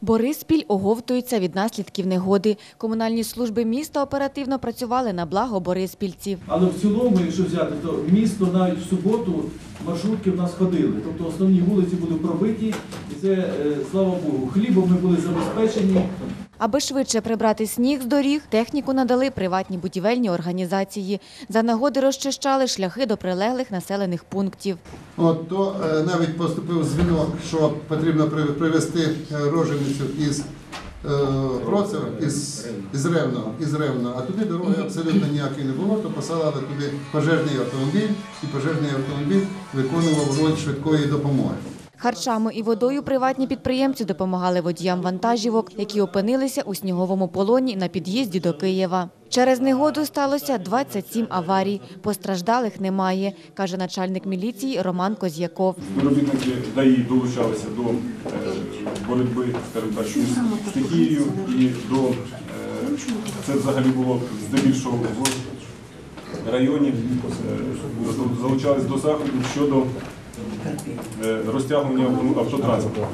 Бориспіль оговтується від наслідків негоди. Комунальні служби міста оперативно працювали на благо бориспільців. Але в цілому, якщо взяти, то місто навіть в суботу маршрутки в нас ходили. Тобто основні вулиці були пробиті, і це е, слава Богу. Хлібом ми були забезпечені. Аби швидше прибрати сніг з доріг, техніку надали приватні будівельні організації. За нагоди розчищали шляхи до прилеглих населених пунктів. От то е, навіть поступив дзвінок, що потрібно при- привезти е, роженицю із е, Процева, із, із Ревного, із Ревного, а туди дороги абсолютно ніякої не було, то посилали туди пожежний автомобіль, і пожежний автомобіль виконував роль швидкої допомоги. Харчами і водою приватні підприємці допомагали водіям вантажівок, які опинилися у сніговому полоні на під'їзді до Києва. Через негоду сталося 27 аварій. Постраждалих немає, каже начальник міліції Роман Коз'яков. Співробітники ДАІ долучалися до е, боротьби із стихією і до е, це взагалі було здебільшого в районі. е, Залучались до заходів щодо е, розтягування автотранспорту.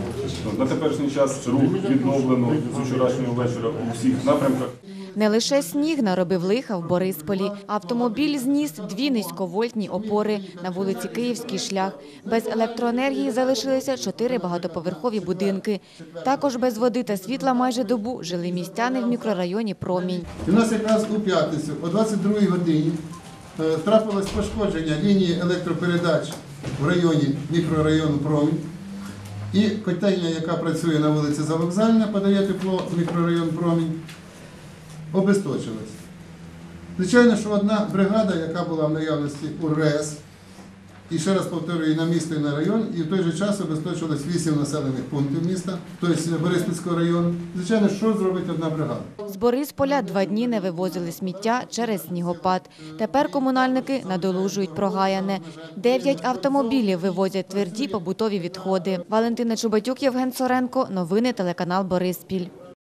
На теперішній час рух відновлено з вчорашнього вечора у всіх напрямках. Не лише сніг наробив лиха в Борисполі. Автомобіль зніс дві низьковольтні опори на вулиці Київський шлях. Без електроенергії залишилися чотири багатоповерхові будинки. Також без води та світла майже добу жили містяни в мікрорайоні Промінь. І в нас якраз у п'ятницю о 22 годині трапилось пошкодження лінії електропередач в районі мікрорайону Промінь. І котельня, яка працює на вулиці Завокзальна, подає тепло в мікрорайон Промінь, обесточилась. Звичайно, що одна бригада, яка була в наявності у РЕС, і ще раз повторюю, і на місто, і на район, і в той же час обесточилось 8 населених пунктів міста, тобто Бориспільського району. Звичайно, що зробить одна бригада? З Борисполя два дні не вивозили сміття через снігопад. Тепер комунальники надолужують прогаяне. Дев'ять автомобілів вивозять тверді побутові відходи. Валентина Чубатюк, Євген Соренко. Новини телеканал Бориспіль.